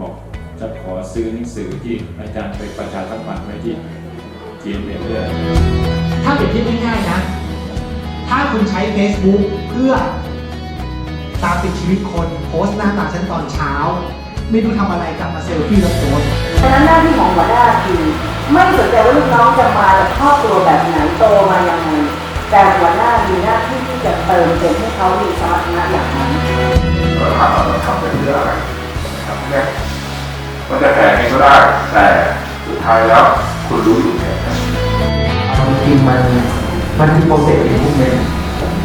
บอกจะขอซื้อหนังสือที่อาจารย์ไปประชาสัมพันธ์ไว้ที่จีนเรื่อยถ้าเปรียบเทียบง่ายๆนะ ถ้าคุณใช้ Facebook เพื่อตามติดชีวิตคนโพสต์หน้าตาฉันตอนเช้า ไม่รู้ทำอะไรกลับมาเซลฟี่แล้วโพสต์ฉะนั้นหน้าที่ของหัวหน้าคือไม่สนใจว่าลูกน้องจะมาจากครอบครัวแบบไหนโตมายังไงแต่หัวหน้ามีหน้าที่ที่จะเติมเต็มให้เขามีสมรรถนะอย่าง มันจะแพ้ไงก็ได้ แต่สุดท้ายแล้วคุณรู้อยู่แค่เอาจริงๆมันมันคือ process improvement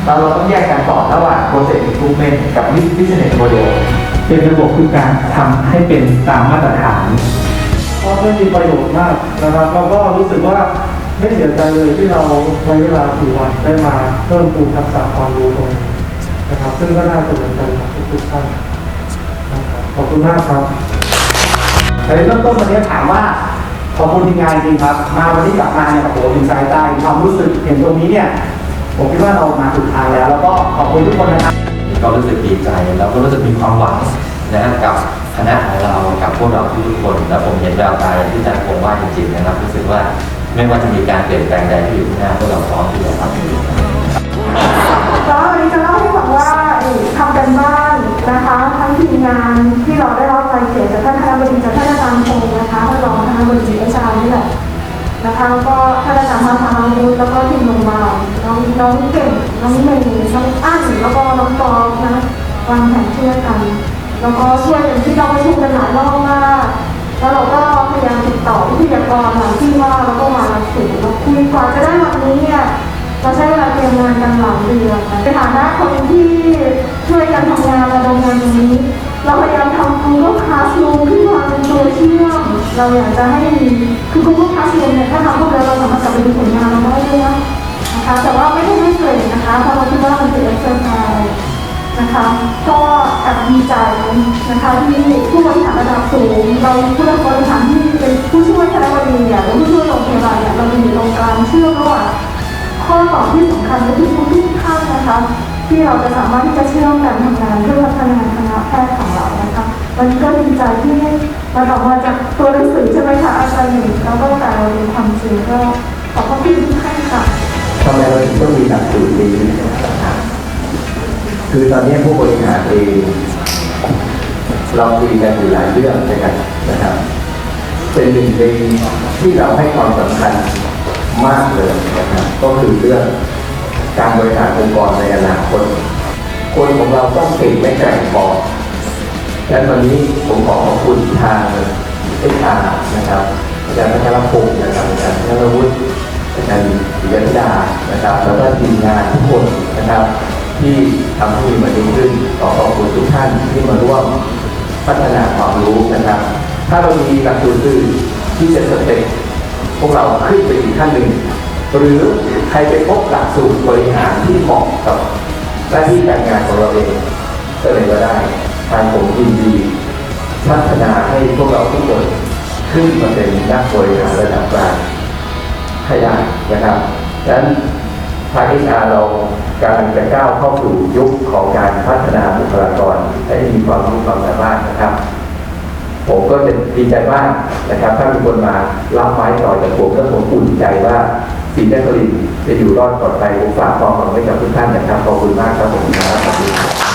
เราเราต้องแยกกันก่อนระหว่าง process improvement กับ business model เป็นระบบคือการทำให้เป็นตามมาตรฐานเพราะไม่มีประโยชน์มากนะครับเราก็รู้สึกว่าไม่เสียใจเลยที่เราใช้เวลาสี่วันได้มาเพิ่มพูนทักษะความรู้ตรงนี้นะครับซึ่งก็น่าจะเหมือนกันกับทุกๆท่านนะครับขอบคุณมากครับ แต่เริ่มต้นวันนี้ถามว่าขอบคุณทีมงานจริงครับ มาวันนี้กลับมาเนี่ยโอ้โหถึงใจใต้ความรู้สึกเห็นตรงนี้เนี่ยผมคิดว่าเรามาถูกทางแล้ว แล้วก็ขอบคุณทุกคนนะครับก็รู้สึกดีใจแล้วก็รู้สึกมีความหวังนะกับคณะของเรากับพวกเราทุกๆคนแล้วผมเห็นแววตาที่อาจารย์คงว่าจริงๆนะครับรู้สึกว่าไม่ว่าจะมีการเปลี่ยนแปลงใดที่อยู่ข้างหน้าพวกเราพร้อมที่จะทำอยู่ก็วันนี้จะเล่าให้ฟังว่าทำกันบ้านนะคะ ทั้งทีมงานที่เราได้รับ นะคะแล้วก็ท่านอาจารย์มาทางนุชแล้วก็ทีมโรงพยาบาลน้องน้องเก่งน้องเมย์น้องอั้นแล้วก็น้องปอนะวางแผนช่วยกัน แล้วก็ช่วยกันที่เราประชุมกันหลายรอบมากแล้วเราก็พยายามติดต่อวิทยากรหลายที่ว่าแล้วก็มาลักสู่มาคุยกว่าจะได้วันนี้เนี่ยเราใช้เวลาเตรียมงานกันหลายเดือนในฐานะคนที่ช่วยกันทำงานระดมงานตรงนี้ เราพยายามทำ Google Classroom ขึ้นมาเป็นตัวเชื่อม เราอยากจะให้มีคือ Google Classroom เนี่ยถ้าทำพวกเราเราสามารถกลับไปดูผลงานเราได้ด้วยนะคะแต่ว่าไม่ได้ให้เกรดนะคะเพราะเราคิดว่ามันเป็น exercise นะคะก็แอบดีใจนะคะที่ผู้บริหารระดับสูงเราผู้บริหารที่เป็นผู้ช่วยคณะบดีเนี่ยหรือผู้ช่วยโรงพยาบาลเนี่ยเรามีอยู่ตรงกลางเชื่อมระหว่างข้อต่อที่สำคัญก็คือทุกท่านนะคะ ที่เราจะสามารถที่จะเชื่อมกันทำงานเพื่อพัฒนาคณะแพทย์ของเรานะคะวันนี้ก็ดีใจที่เราออกมาจากตัวหนังสือใช่ไหมคะอาจารย์หนึ่งแล้วก็กลายมาเป็นความจริงก็ขอบพระคุณทุกท่านค่ะทำไมเราถึงต้องมีหลักสูตรนี้คือตอนนี้ผู้บริหารเองเราคุยกันอยู่หลายเรื่องด้วยกันนะครับ เป็นหนึ่งในที่เราให้ความสำคัญมากเลยนะครับ ก็คือเรื่องการบริหารองค์กรในอนาคตคนของเราต้องเก่งไม่แกร่งพอ และวันนี้ผมขอขอบคุณทางเอชานะครับอาจารย์พัชรพงศ์นะครับอาจารย์พัชรวุฒิอาจารย์ปิยธิดานะครับ แล้วก็ทีมงานทุกคนนะครับ ที่ทำให้มีวันนี้ขึ้นขอขอบคุณทุกท่านที่มาร่วมพัฒนาความรู้นะครับ ถ้าเรามีหลักสูตรอื่นที่จะสเต็ปพวกเราขึ้นไปอีกขั้นหนึ่ง หรือใครไปพบหลักสูตรบริหารที่เหมาะกับหน้าที่การงานของเราเองก็เลยก็ได้ ทางผมยินดี พัฒนาให้พวกเราทุกคนขึ้นมาเป็นนักบริหารระดับกลางให้ได้นะครับดังนั้นทางเอชาเรากำลังจะก้าวเข้าสู่ยุคของการพัฒนาบุคลากรให้มีความรู้ความสามารถนะครับ ผมก็จะดีใจมากนะครับ ถ้ามีคนมารับไม้ต่อจากผมแล้วผมอุ่นใจว่าสีนครินทร์จะอยู่รอดปลอดภัยผมฝากความหวังไว้กับทุกท่านนะครับขอบคุณมากครับผมครับ